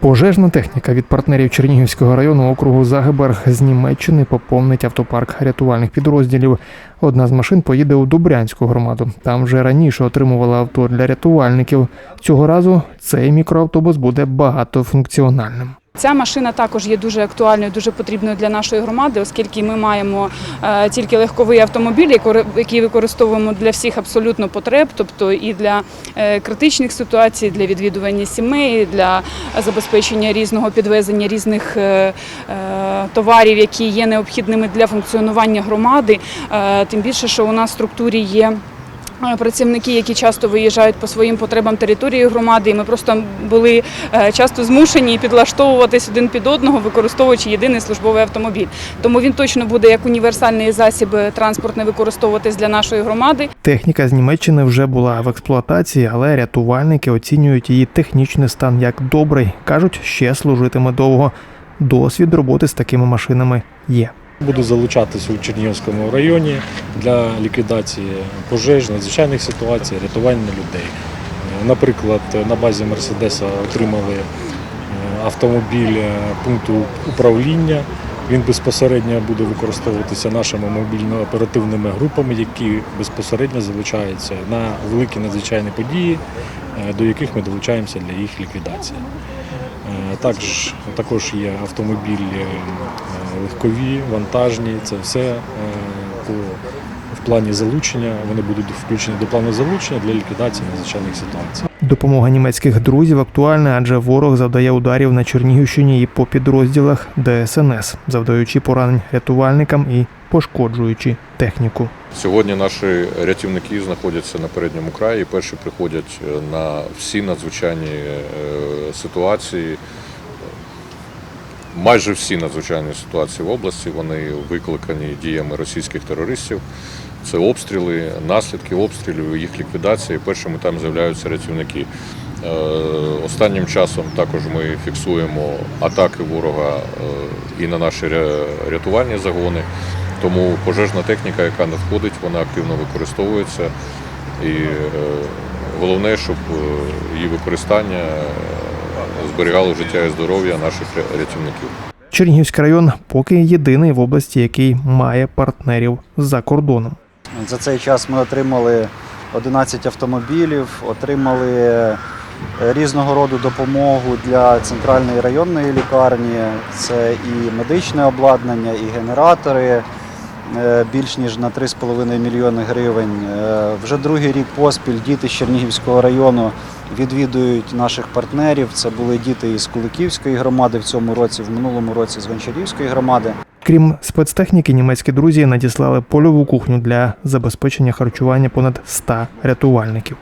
Пожежна техніка від партнерів Чернігівського району округу Загиберг з Німеччини поповнить автопарк рятувальних підрозділів. Одна з машин поїде у Дубрянську громаду. Там вже раніше отримувала авто для рятувальників. Цього разу цей мікроавтобус буде багатофункціональним. Ця машина також є дуже актуальною, дуже потрібною для нашої громади, оскільки ми маємо е, тільки легковий автомобіль, який- використовуємо для всіх абсолютно потреб, тобто і для е, критичних ситуацій, для відвідування сімей, для забезпечення різного підвезення різних е, товарів, які є необхідними для функціонування громади. Тим більше, що у нас в структурі є. Працівники, які часто виїжджають по своїм потребам території громади, і ми просто були е, часто змушені підлаштовуватись один під одного, використовуючи єдиний службовий автомобіль. Тому він точно буде як універсальний засіб е, транспортний використовуватись для нашої громади. Техніка з Німеччини вже була в експлуатації, але рятувальники оцінюють її технічний стан як добрий. кажуть, ще служитиме довго. Досвід роботи з такими машинами є. Буду залучатися у Чернігівському районі для ліквідації пожеж, надзвичайних ситуацій, рятування людей. Е, Наприклад, на базі Мерседеса отримали е, автомобіль е, пункту управління. Він безпосередньо буде використовуватися нашими мобільно-оперативними групами, які безпосередньо залучаються на великі надзвичайні події, до яких ми долучаємося для їх ліквідації. Також, також є автомобілі легкові, вантажні. Це все по, в плані залучення. Вони будуть включені до плану залучення для ліквідації надзвичайних ситуацій. Допомога німецьких друзів актуальна, адже ворог завдає ударів на Чернігівщині і по підрозділах ДСНС, завдаючи поранень рятувальникам і пошкоджуючи техніку. Сьогодні наші рятівники знаходяться на передньому краї. Перші приходять е, на всі надзвичайні е, ситуації. Майже всі надзвичайні ситуації в області вони викликані діями російських терористів. Це обстріли, наслідки обстрілів, їх ліквідація. Першими там з'являються рятівники. Е, Останнім часом також ми фіксуємо атаки ворога е, і на наші рятувальні загони. Тому пожежна техніка, яка надходить, вона активно використовується. І е, головне, щоб її використання зберігало життя і здоров'я наших рятівників. Чернігівський район поки єдиний в області, який має партнерів за кордоном. За цей час ми отримали 11 автомобілів, отримали е, різного роду допомогу для центральної районної лікарні. Це і медичне обладнання, і генератори більш ніж на 3,5 мільйони гривень. Е, Вже другий рік поспіль діти з Чернігівського району відвідують наших партнерів. Це були діти із Куликівської громади в цьому році, в минулому році з Гончарівської громади. Крім спецтехніки, німецькі друзі надіслали польову кухню для забезпечення харчування понад 100 рятувальників.